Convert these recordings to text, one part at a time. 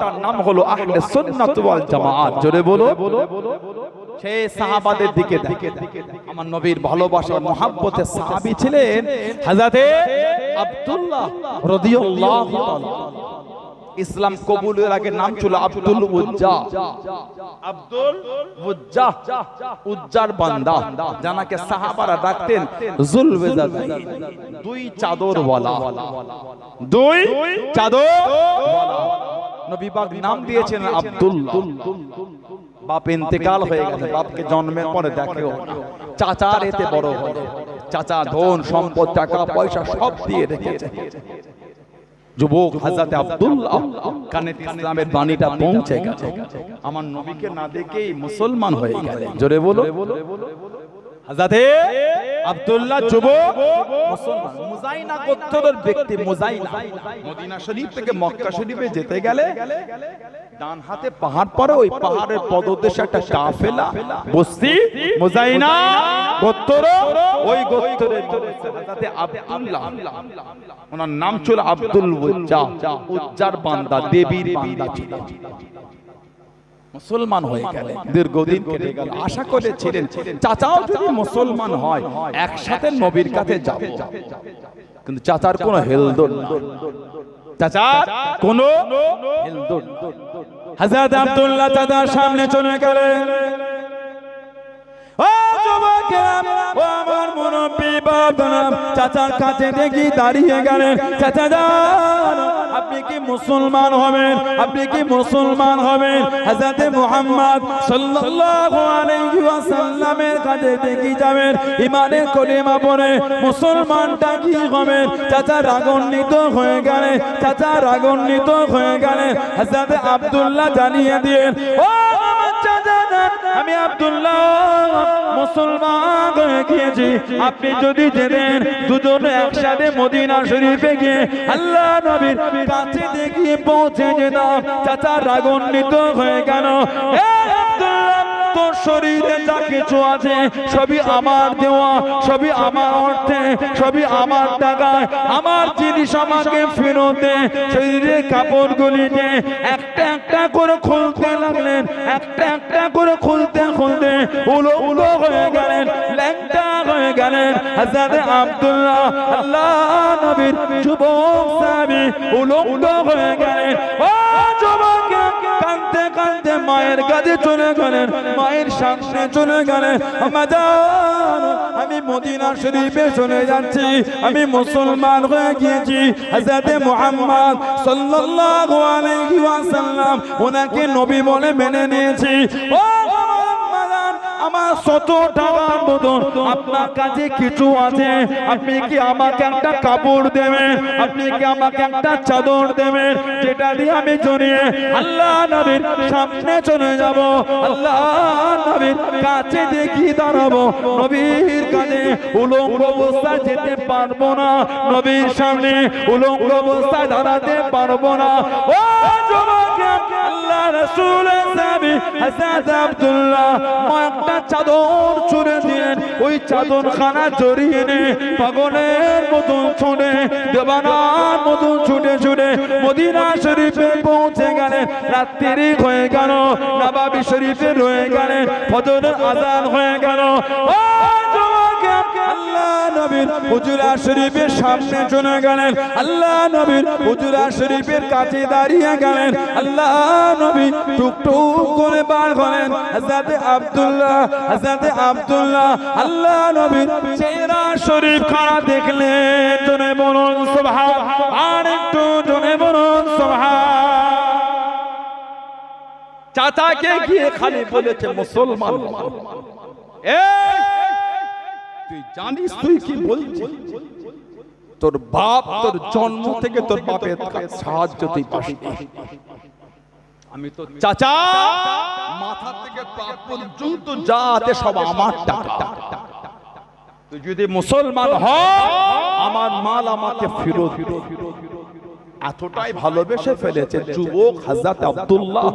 তার নাম হলো আহলে সুন্নাত ওয়াল জামাআত। জোরে বলো। সেই সাহাবাদের দিকে আমার নবীর ভালোবাসার, মহাব্বতের সাহাবী ছিলেন হযরতে আব্দুল্লাহ রাদিয়াল্লাহু তাআলা। ইসলাম কবুলের আগে নাম ছিল আব্দুল উজ্জা। আব্দুল উজ্জা। উজ্জার বান্দা জানাকে সাহাবারা ডাকতেন জুলবেজাদাইন দুই চাদর ওয়ালা দুই চাদর ওয়ালা নবী পাক নাম দিয়েছেন আব্দুল্লাহ। বাপ ইন্তেকাল হয়ে গেছে। বাপকে জন্মের পরে দেখেও চাচার এতে বড় হলো চাচা ধন সম্পদ টাকা পয়সা সব দিয়ে রেখেছে। যুবক হাজরাতে আব্দুল্লাহ কানে ইসলামের বাণীটা পৌঁছে গেছে। আমার নবীকে না দেখেই মুসলমান হয়ে গেলেন জোরে বলো। হাজরাতে আব্দুল্লাহ যুবক মুসলমান। মুজাইনা গোত্রের ব্যক্তি মুজাইনা। মদিনা শরীফ থেকে মক্কা শরীফে যেতে গেলে ডান হাতে পাহাড় পরে ওই পাহাড়ের পদদেশে একটা কাফেলা বস্তি মুজাইনা গোত্র ওই গোত্রের হাজরাতে আব্দুল্লাহ। ওনার নাম ছিল আব্দুল উজ্জা। উজ্জার বান্দা দেবীর বান্দা ছিল। মুসলমান হয়ে গেলেন দীর্ঘদিন কেটে গেল। আশা করেছিলেন চাচাও যদি মুসলমান হয় একসাথে নবীর কাছে যাব। কিন্তু চাচার কোনো হেলদোল চাচা চাচার কোনো হেলদোল হযরত আব্দুল্লাহ চাচার সামনে চলে গেলেন। আপনি কি মুসলমান হবেন? আপনি কি মুসলমান হবেন? কাছে দেখি যাবেন। মুসলমানটা কি হবেন চাচা রাগান্বিত হয়ে গেলেন। চাচা রাগান্বিত হয়ে গেলেন। হযরতে আব্দুল্লাহ জানিয়ে যান, আমি আব্দুল্লাহ মুসলমান হয়ে গিয়েছি। আপনি যদি জেনেন দুজনে একসাথে মদিনা শরীফে গিয়ে আল্লাহ নবীর কাছে দেখিয়ে পৌঁছে যেতাম চাচা রাগান্বিত হয়ে গেল। আব্দুল্লাহ! তোর শরীরে যা কিছু আছে, সবই আমার দেওয়া, সবই আমার অর্থে, সবই আমার টাকায়। আমার জিনিস আমাকে ফেরত শরীরের কাপড়গুলিতে একটা একটা করে খুলতে লাগলেন, একটা একটা করে খুলতে খুলতে উলো উলো হয়ে গেলেন, ল্যাংটা হয়ে গেলেন। হাজারে আব্দুল্লাহ, আল্লাহ নবীর যুবক উলো উলো হয়ে গেলেন। ও যুবক কাঁদতে মায়ের কাছে চলে গেলেন, মায়ের সামনে চলে গেলেন। আমি মদিনা শরীফে চলে যাচ্ছি, আমি মুসলমান হয়ে গিয়েছি। হাজাতে মোহাম্মদ সাল্লাল্লাহু আলাইহি ওয়াসাল্লাম ওনাকে নবী বলে মেনে নিয়েছি। ও আমার শত টাকার মতন আপনার কাছে কিছু আছে। আপনি কি আমাকে একটা কাপড় দেবেন? আপনি কি আমাকে একটা চাদর দেবেন? যেটা দিয়ে আমি জড়িয়ে আল্লাহ নবীর সামনে চলে যাব। আল্লাহ নবীর কাছে দেখি দাঁড়াবো। নবীর কাছে উলঙ্গ অবস্থায় যেতে পারব না। নবীর সামনে উলঙ্গ অবস্থায় দাঁড়াতে পারব না। ও যুবক আল্লাহ রাসূলের হযরত আব্দুল্লাহ চাদর ছুঁড়ে দিলেন। ওই চাদর খানা জড়িয়ে নে, পাগলের মতন ছুটে দেবানার মতন ছুটে ছুটে মদিনা শরীফে পৌঁছে গেলেন রাত্রি হয়ে গেল, নবাবি শরীফে রয়ে গেলেন ফজরের আজান হয়ে গেল। ও নবীর হুজুরা শরীফের সামনে চলে গেলেন আল্লাহ নবীর হুজুরা শরীফের কাছে দাঁড়িয়ে গেলেন আল্লাহ নবী টুকটুক করে বার হলেন হযরতে আব্দুল্লাহ হযরতে আব্দুল্লাহ আল্লাহ নবীর চেহারা শরীফ খানা দেখলেন জনে বলুন সুবহান আর একটু জনে বলুন সুবহান চাচাকে গিয়ে খালি বলেছে মুসলমান হও। তুই জানিস তুই কি বলছিস? তোর বাপ তোর জন্ম থেকে তোর বাপের সাহায্য তুই আমি তো চাচা মাথা থেকে পর্যন্ত যা আছে সব আমার টাকা। তুই যদি মুসলমান হ আমার মাল আমাকে ফিরো ফিরো ফিরো দে। এতটাই ভালোবেসে ফেলেছে। যুবক হাজরত আব্দুল্লাহ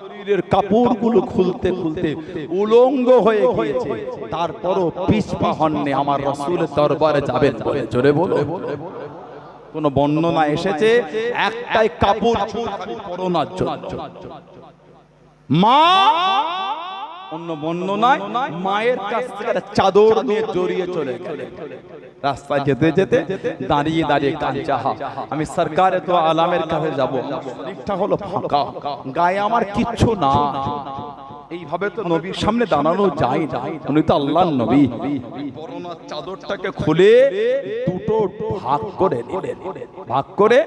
শরীরের কাপড়গুলো খুলতে খুলতে উলঙ্গ হয়ে গিয়েছে। তারপরও পিছপা হননি। আমার রসুলের দরবারে যাবেন বলে। জোরে বলো। কোন বর্ণনা এসেছে? একটাই কাপড় করোনার জন্য মা? অন্য বর্ণনায় মায়ের কাছ থেকে চাদর নিয়ে জড়িয়ে চলে গেলে রাস্তায় যেতে যেতে দাঁড়িয়ে দাঁড়িয়ে কাঁদছে হা আমি সরকারে তো আলামের কাছে যাব। হলো ফাঁকা। গায়ে আমার কিচ্ছু না। এইভাবে তো নবীর সামনে দাঁড়ানো যায় উনি তো আল্লাহর নবী। চাদরটাকে খুলে দুটো ভাগ করে ভাগ করে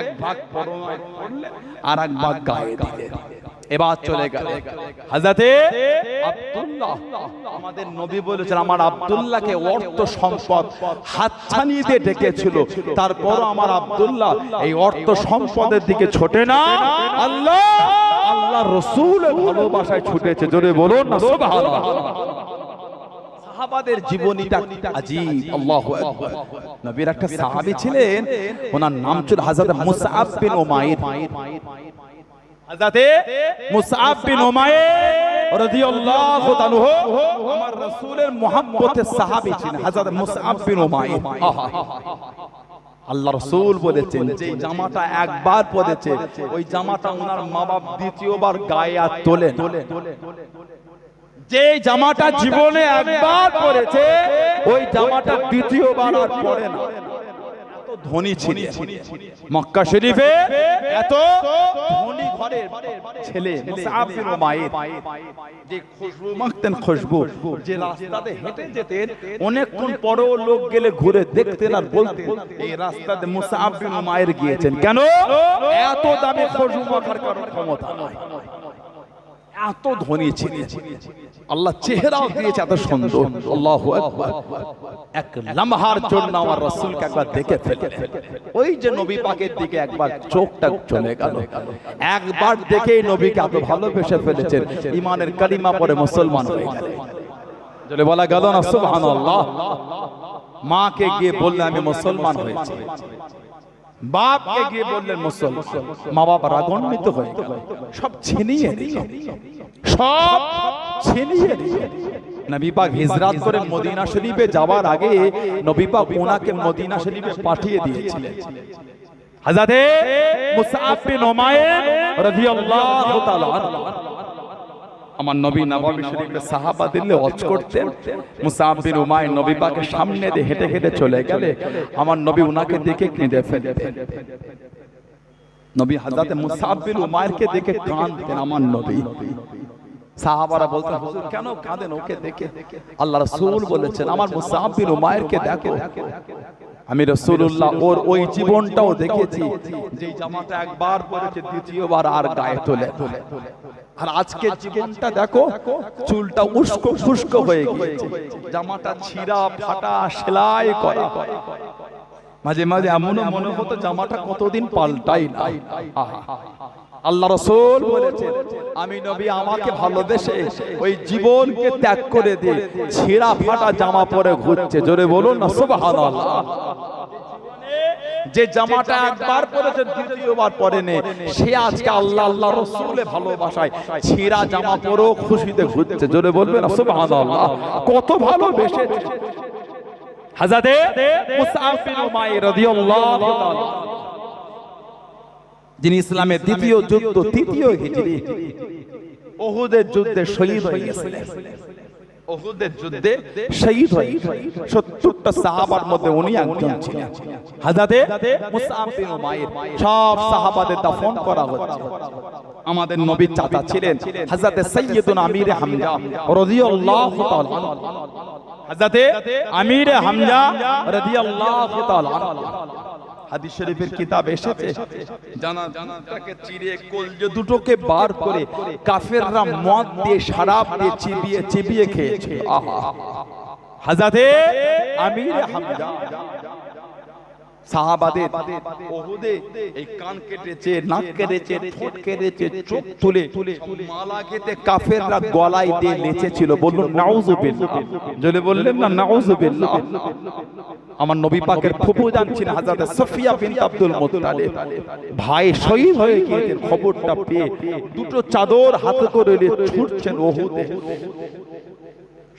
এক ভাগ আর এক ভাগ গায়ে দিলেন। এবার চলে গেল। হাজাতে আব্দুল্লাহ আমাদের নবী বলেছেন আমার আব্দুল্লাহকে অর্থ সম্পদ হাতছানি দিয়ে ডেকেছিল। তারপর আমার আব্দুল্লাহ এই অর্থ সম্পদের দিকে ছোটে না। আল্লাহ! আল্লাহ রসুল ভালোবাসায় ছুটেছে। জোরে বলুন না সুবহানাল্লাহ। সাহাবাদের জীবনীটা আজীব। আল্লাহু আকবার। নবীর একটা সাহাবী ছিলেন ওনার নাম ছিল হযরত মুসআব বিন উমাইর। যে জামাটা একবার পরেছে, ওই জামাটা দ্বিতীয়বার গায়ে আর তোলে যে জামাটা জীবনে একবার পরেছে, ওই জামাটা দ্বিতীয়বার আর পরে না। ধনী মক্কা শরীফে এত ধনী ঘরের ছেলে যে খুশবু মাখতেন খুশবু, যে রাস্তাতে হেঁটে যেতেন, অনেকক্ষণ পরেও লোক গেলে ঘুরে দেখতেন আর বলতেন, এই রাস্তাতে বিন উমাইর গিয়েছেন। কেন? এত দামি খুশবু মাখার কারণ ক্ষমতা নয় এত ধনী ছিলেন। আল্লাহ চেহারাও দিয়েছে এত সুন্দর। আল্লাহু এক লম্হার জন্য আমার রাসূলকে একবার দেখে ফেললেন। ওই যে নবী পাকের দিকে একবার চোখটা চলে গেল। একবার দেখেই নবীকে এত ভালোবেসে ফেলেছেন। ইমানের কালিমা পরে মুসলমান হয়ে গেলেন। জলে বলা গেল না, সুবহানাল্লাহ। মাকে গিয়ে বললে আমি মুসলমান হয়েছি। বাপকে গিয়ে বললেন মুসলমান মা বাপ রাগান্বিত হয়ে সব ছিনিয়ে নিল। সব ছিনিয়ে নিল। হিজরাত করে মদিনা শরীফে যাওয়ার আগে নবী পাক ওনাকে মদিনা শরীফে পাঠিয়ে দিয়েছিলেন। হযরতে মুসআব বিন উমাইর রাদিয়াল্লাহু তাআলা আমার নবী নবাবী শরীফের সাহাবা দিলে অজ করতেন। বিন উমাইর নবী পাকের সামনে দিয়ে হেঁটে হেঁটে চলে গেলে আমার নবী উনাকে দেখে কেঁদে ফেলতেন। নবী হাজরাতে মুসাব বিন উমাইরকে দেখে কাঁদতেন আমার নবী। সাহাবারা বলতেন হুজুর কেন কাঁদেন? ওকে দেখে আল্লাহ রাসূল বলেছেন আমার মুসাব বিন উমাইরকে দেখো। আমি রসুল্লাহ ওর ওই জীবনটাও দেখেছি যে জামাটা একবার পরেছে দ্বিতীয়বার আর গায়ে তোলে। আর আজকে জীবনটা দেখো চুলটা উস্কো ফুস্কো হয়ে গিয়েছে। জামাটা ছিঁড়া ফাটা সেলাই করা। মাঝে মাঝে এমনও মনে হতো জামাটা কতদিন পাল্টাই না। আল্লাহ রসুল বলেছেন আমি নবী আমাকে ভালোবেসে ওই জীবনকে ত্যাগ করে দিয়ে ছিঁড়া ফাটা জামা পরে ঘুরছে। জোরে বলুন না সুবহানাল্লাহ। যে জামাটা একবার পরেছে দ্বিতীয়বার পরে নে সে আজকে আল্লাহ আল্লাহ রসুলে ভালোবাসায় ছিঁড়া জামা পরেও খুশিতে ঘুরছে। জোরে বলবেন না সুবহানাল্লাহ। কত ভালোবেসেছে। তাআলা যিনি ইসলামের দ্বিতীয় যুদ্ধ তৃতীয় হিজরি ওহুদের যুদ্ধে শহীদ হয়ে গেছিলেন। যুদ্ধে শহীদ হয়ে সত্তরটা সাহাবার মধ্যে উনি একজন ছিলেন। হাজাতে মুসআব বিন উমাইর, সব সাহাবাদের দাফন করা আমাদের নবীর চাচা ছিলেন হযরতে সাইয়্যিদুনা আমির হামজা রাদিয়াল্লাহু তাআলা হযরতে আমির হামজা রাদিয়াল্লাহু তাআলা হাদিস শরীফের কিতাব এসেছে। জানা জানাটাকে চিরে কলজে দুটোকে বার করে কাফেররা মদ দিয়ে শরাব দিয়ে চিবিয়ে চিবিয়ে খেয়েছে। আহা। হাজাতে আমির হামজা। সাহাবাদের ওহুদে এই কান কেটেছে নাক কেটেছে ঠোঁট কেটেছে চোখ তুলে মালা কেটে কাফেররা গলায় দিয়ে নেচেছিল। বলুন নাউজুবিল্লাহ যদি বললেন না নাউজুবিল্লাহ আমার নবী পাকের ফুফু জানছেন হাজরত সফিয়া বিনতে আব্দুল মুত্তালিব ভাই শহীদ হয়ে গিয়েছেন খবরটা পেয়ে। দুটো চাদর হাতে করে নিয়ে ছুটছেন ওহুদে।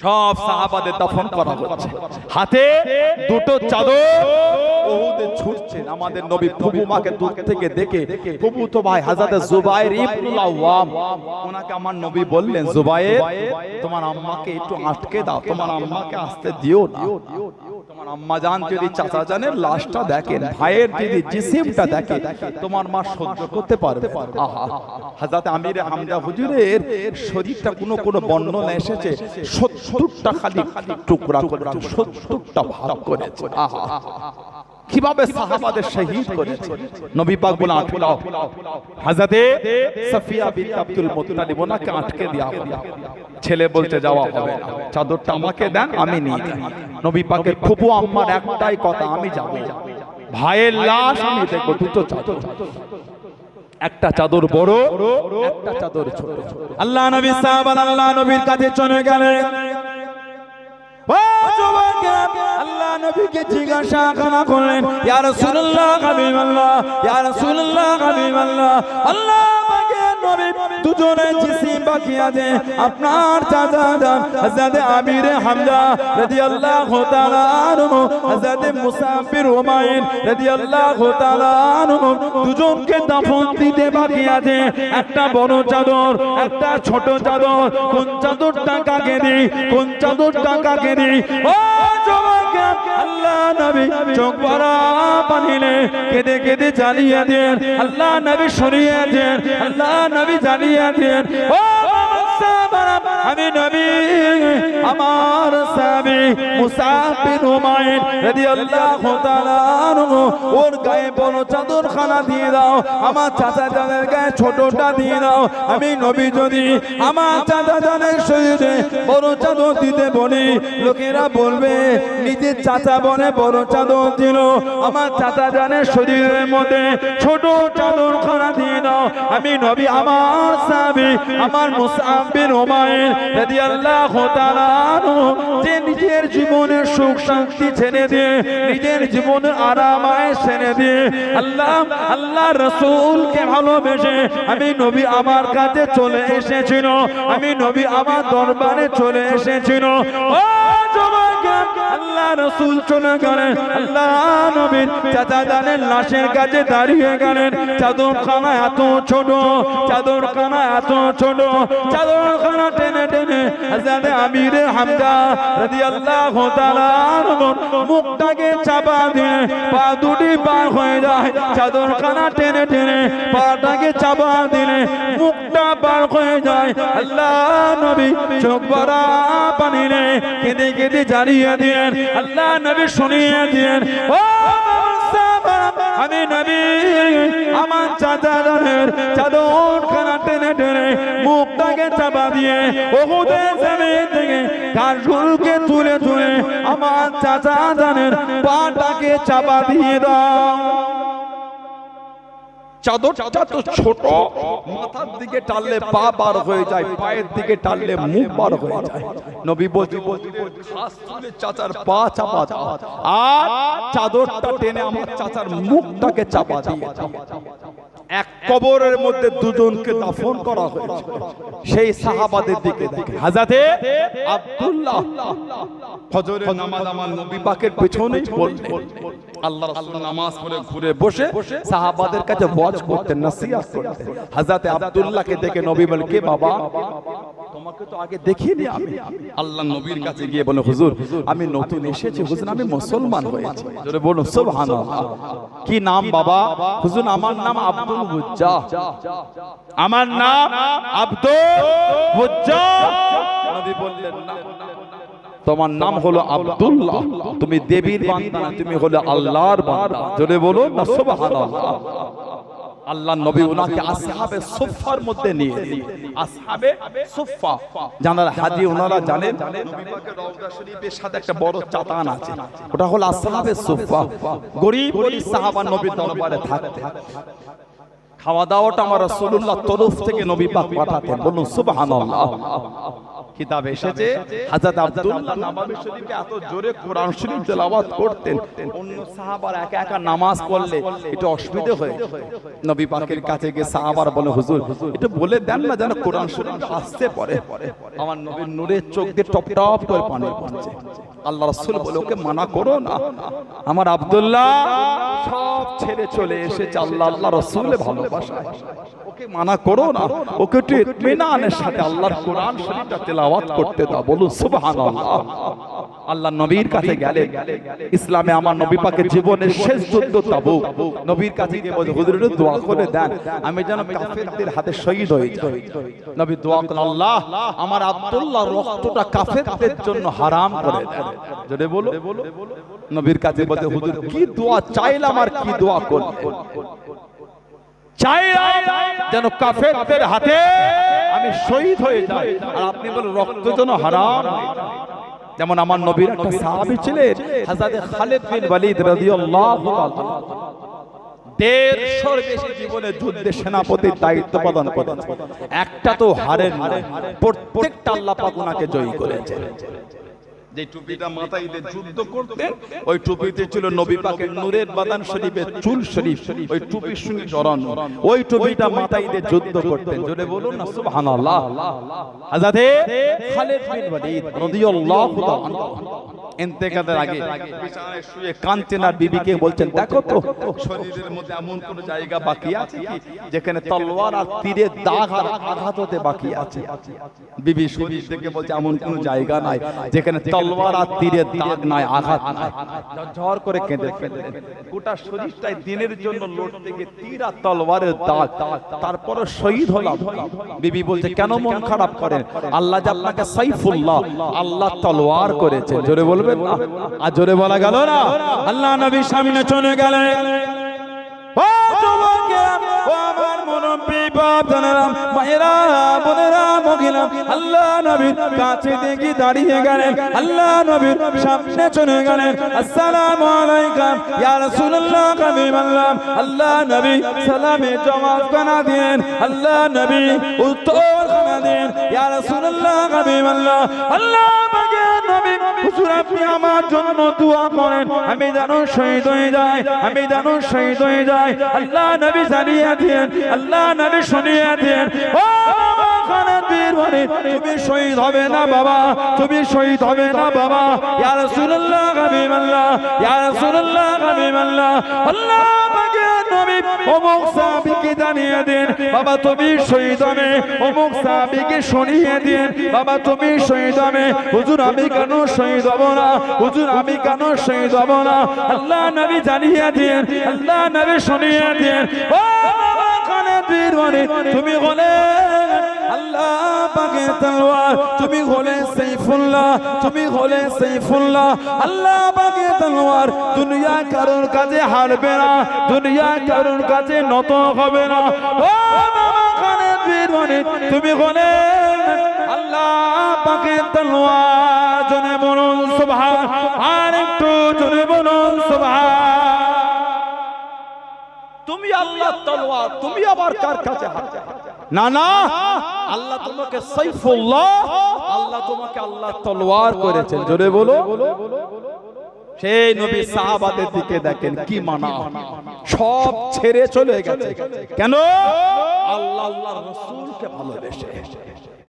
সব সাহাবাদের দফন করা হচ্ছে। হাতে দুটো চাদর আমাকে ছুটছেন। আমাদের নবী প্রভু দূর থেকে দেখে প্রভু তো ভাই হাজাতে জুবাইর ইবনুল আওয়াম ওনাকে আমার নবী বললেন জুবাইর তোমার আম্মাকে একটু আটকে দাও তোমার আম্মাকে আসতে দিও না। আম্মা জান যদি চাচা জানের লাশটা দেখেন ভাইয়ের যদি জিসিমটা দেখে, তোমার মা সহ্য করতে পারবে আহা হাজাত আমির হামদা হুজুরের শরীরটা কোনো কোনো বর্ণনা এসেছে, সত্তরটা খালি টুকরা করে সত্তরটা ভাগ করেছে। আহা। কীভাবে সাহাবাদের শহীদ করেছে? নবী পাক বলে আটকে দাও হাজাতে সাফিয়া বিন আব্দুল মুত্তালিব ওনাকে আটকে দেওয়া হলো। ছেলে বলতে যাওয়া হবে না। চাদরটা আমাকে দেন, আমি নিয়ে নবী পাকের ফুপু আম্মার একটাই কথা, আমি যাব। ভাইয়ের লাশ আমি দেখব, দুটো চাদর। একটা চাদর বড়, একটা চাদর ছোট। আল্লাহ নবী সাহাবান আল্লাহ নবীর কাছে চলে গেলেন। আল্লাহ নবীকে জিজ্ঞাসা করা করলেন ইয়া রাসূলুল্লাহ দুজনে জিসিম বাকি আছে। আপনার চাচা যান হযরত আমির হামজা রাদিয়াল্লাহু তাআলা আনহু হযরত মুসাফ বিন উমাইর রাদিয়াল্লাহু তাআলা আনহু দুজনকে দাফন দিতে বাকি আছে। একটা বড় চাদর একটা ছোট চাদর। কোন চাদরটা কাকে দিই? কোন চাদরটা কাকে দিই? ও যুবকেরা, আল্লাহ নবী চোখ ভরা পানিলে কেঁদে কেঁদে জ্বালিয়ে দেন। আল্লাহ নবী সরিয়ে দেন। আল্লাহ নবী জ্বালিয়ে দেন। ও আমি নবী, আমার মুসাফির হুমায়ুন রাদিয়াল্লাহু তাআলা আনহু, ওর গায়ে বড় চাদর খানা দিয়ে দাও, আমার চাচা জানের গায়ে ছোটটা দিয়ে দাও। আমি নবী যদি আমার চাচা জানের শরীরে বড় চাদর দিতে বলি, লোকেরা বলবে, নিজের চাচা বনে বড় চাদর দিল, আমার চাচা জানের শরীরের মধ্যে ছোট চাদর খানা দিয়ে দাও। আমি নবী আমার সাবি আমার মুসাফির হুমায়ুন রাদিয়াল্লাহু তাআলা আনহু, যে নিজের জীবনের সুখ শান্তি ছেড়ে দিয়ে নিজের জীবনের আরামায় ছেড়ে দিয়ে আল্লাহ আল্লাহ রসুলকে ভালোবেসে আমি নবী আমার কাছে চলে এসেছিল, আমি নবী আমার দরবারে চলে এসেছিল। ও আল্লাহ রসুল চলে গেলেন, আল্লাহ নবীর চাচা জানের লাশের কাছে দাঁড়িয়ে গেলেন। চাদর খানা এত ছোট চাদর খানা এত ছোট চাদর খানা টেনে টেনে হাজারে আমিরে রাদিয়াল্লাহু তাআলা আনহুর মুখটাকে চাপা দিয়ে পা দুটি পার হয়ে যায়। চাদর খানা টেনে টেনে পাটাকে চাপা দিলে মুখটা পার হয়ে যায়। আল্লাহ নবী চোখ ভরা পানি রে কেঁদে কেঁদে জ্বালিয়ে দিলেন। আল্লাহ নবী শুনিয়ে দিলেন ও আমি নবী, আমার চাচাদের চাদর খানা টেনে টেনে মুখটাকে চাপা দিয়ে ওহুদের জমিন থেকে কাশগুলকে তুলে তুলে আমার চাচা জানের পাটাকে চাপা দিয়ে দাও। চাদরটা তো ছোট, মাথার দিকে টানলে পা বার হয়ে যায়, পায়ের দিকে টানলে মুখ বার হয়ে যায় নবী বলছি চাচার পা চাপা আর চাদরটা টেনে আমার চাচার মুখটাকে চাপা দিয়ে। এক কবরের মধ্যে দুজনকে দাফন করা হয়েছে। সেই সাহাবাদের দিকে দেখে। হাজাতে আব্দুল্লাহ ফজরের নামাজ আমার নবী পাকের পেছনেই পড়লেন আল্লাহ রাসূল নামাজ পড়ে ঘুরে বসে সাহাবাদের কাছে ওয়াজ করতেন নসিহত করতেন হাজাতে আব্দুল্লাহকে দেখে নবী বলেন কে বাবা? তোমাকে তো আগে দেখিনি আমি। আল্লাহ নবীর কাছে গিয়ে বলে হুজুর আমি নতুন এসেছি। হুজুর আমি মুসলমান হয়েছি। জোরে বলুন সুবহানাল্লাহ। কি নাম বাবা? হুজুর আমার নাম আব্দুল হুজ্জা আমার নাম আব্দুল হুজ্জা নবী বললেন না তোমার নাম হলো আব্দুল্লাহ। তুমি দেবীর বান্দা তুমি হলো আল্লাহর বান্দা। জোরে বলো না সুবহানাল্লাহ। আল্লাহ নবী ওনাকে আসহাবে সুফার মধ্যে নিয়ে। আসহাবে সুফা। জানার হাজি ওনারা জানেন নবী পাকের রওজা সাথে একটা বড় চাতান আছে। ওটা হলো আসহাবে সুফা। গরিব গরিব সাহাবা নবীর দরবারে থাকতে। খাওয়া দাওয়াটা আমার রাসূলুল্লাহ তরফ থেকে নবী পাক পাঠাতেন। বলুন, সুবহানাল্লাহ। কিতাব এসেছে। হযরত আব্দুল্লাহ নববী শরীফে এত জোরে কোরআন শরীফ তেলাওয়াত করতেন। অন্য সাহাবারা একা একা নামাজ পড়লে এটা অসুবিধা হয়ে। নবী পাকের কাছে গিয়ে সাহাবারা বলে হুজুর এটা বলে দেন না যেন কোরআন শরীফ আসতে পড়ে আমার নবীর নূরের চোখ দিয়ে টপ টপ করে পানি পড়ছে। আল্লাহ রাসূল বলে ওকে মানা করো না। আমার আব্দুল্লাহ সব ছেড়ে চলে এসেছে। আল্লাহ আল্লাহ রাসূলের ভালোবাসা ওকে মানা করো না। ওকে সাথে আল্লাহর কোরআন শরীফটা তেলাওয়াত করতে দাও, বলুন, সুবহানাল্লাহ। আল্লাহ নবীর কাছে গেলেন ইসলামে আমার নবী পাকের জীবনের শেষ যুদ্ধ তাবুক। নবীর কাছে গিয়ে বলে দোয়া করে দেন, আমি যেন কাফেরদের হাতে শহীদ হয়ে যাই। নবী দোয়া করেন, আল্লাহ, আমার আব্দুল্লাহ রক্তটা কাফেরদের জন্য হারাম করে দেন। জোরে বলো। নবীর কাছে বলতে হুজুর, কি দোয়া চাইলাম আর কি দোয়া করলেন? চাইলাম যেন কাফেরদের হাতে আমি শহীদ হয়ে যাই। আর আপনি বলেন, রক্ত যেন হারাম যেমন আমার নবীর একটা সাহাবী ছিলেন খালিদ বিন ওয়ালিদ রাদিয়াল্লাহু তাআলা। দেড়শোর জীবনে সেনাপতির দায়িত্ব একটা তো হারেন প্রত্যেকটা আল্লাহ জয়ী করেছে যে টুপিটা মাথায় দিয়ে যুদ্ধ করতেন ওই টুপিতে ছিল নবী পাকের নূরের বাদান শরীফের চুল শরীফ ওই টুপির সঙ্গে জড়ানো ওই টুপিটা মাথায় দিয়ে যুদ্ধ করতেন জোরে বলুন না সুবহানাল্লাহ। খালিদ বিন ওয়ালিদ রাদিয়াল্লাহু তাআলা ইন্তেকালের আগে বিছানায় শুয়ে কাঁদছেন আর বিবিকে বলছেন দেখো তো শরীরের মধ্যে এমন কোন জায়গা বাকি আছে কি? যেখানে তলোয়ার আর তীরের দাগ আর আঘাত হতে বাকি আছে বিবি শরীর থেকে বলছে এমন কোন জায়গা নাই যেখানে তলোয়ার আর তীরের দাগ নাই আঘাত নাই ঝড় করে কেঁদে ফেললেন গোটা শরীরটাই দিনের জন্য লড়তে গিয়ে তীর আর তলোয়ারের দাগ। তারপরে শহীদ হলাম। বিবি বলছে কেন মন খারাপ করেন? আল্লাহ যে আপনাকে সাইফুল্লাহ আল্লাহ তলোয়ার করেছে। জোরে বলবেন না? আর জোরে বলা গেল না? আল্লাহ নবী সামনে চলে গেলেন। ও যুবকেরা, আল্লাহ নবীর কাছে দেখি দাঁড়িয়ে আল্লাহ নবীর সামনে চলে গেলেন, আসসালামু আলাইকুম, ইয়া রাসূলুল্লাহ আল্লাহ নবী সালামে আল্লাহ নবী উত্তর কানা দেন ইয়া আল্লাহ হুজুর, আপনি আমার জন্য দোয়া করেন। আমি যেন শহীদ হয়ে যাই, আমি যেন শহীদ হয়ে যাই। আল্লাহ নবী জানিয়ে দেন আল্লাহ নবী শুনিয়ে দেন ও তুমি শহীদ হবে না বাবা, তুমি শহীদ হবে না বাবা। ইয়া রাসূলুল্লাহ, হাবিবাল্লাহ, ইয়া রাসূলুল্লাহ, হাবিবাল্লাহ। আল্লাহ পাকের নবী অমুক সাহাবিকে জানিয়ে দেন। বাবা, তুমি শহীদ হবে অমুক সাহাবিকে শুনিয়ে দেন। বাবা, তুমি শহীদ হবে হুজুর, আমি কেন শহীদ হব না? হুজুর, আমি কেন শহীদ হব না? আল্লাহ নবী জানিয়ে দেন, আল্লাহ নবী শুনিয়ে দেন। ও বাবা, কানে তুমি হলে আল্লাহ পাকের তলোয়ার। তুমি হলে সাইফুল্লাহ তুমি হলে সাইফুল্লাহ। আল্লাহ পাকের তলোয়ার দুনিয়া কারোর কাছে হারবে না দুনিয়া কারোর কাছে নত হবে না। ও খানের তুমি হলে আল্লাহ পাকের তলোয়ার। জনে বলুন সুবহান আর একটু জনে বলুন সুবহান। তুমি আল্লাহ তলোয়ার তুমি আবার কার কাছে হাত না না। আল্লাহ তোমাকে সাইফুল্লাহ, আল্লাহ তোমাকে আল্লাহ তলোয়ার করেছেন। জোরে বলো। সেই নবী সাহাবাদের দিকে দেখেন কি মানা। সব ছেড়ে চলে গেছে। কেন? আল্লাহ আল্লাহ রসুলকে ভালোবেসে।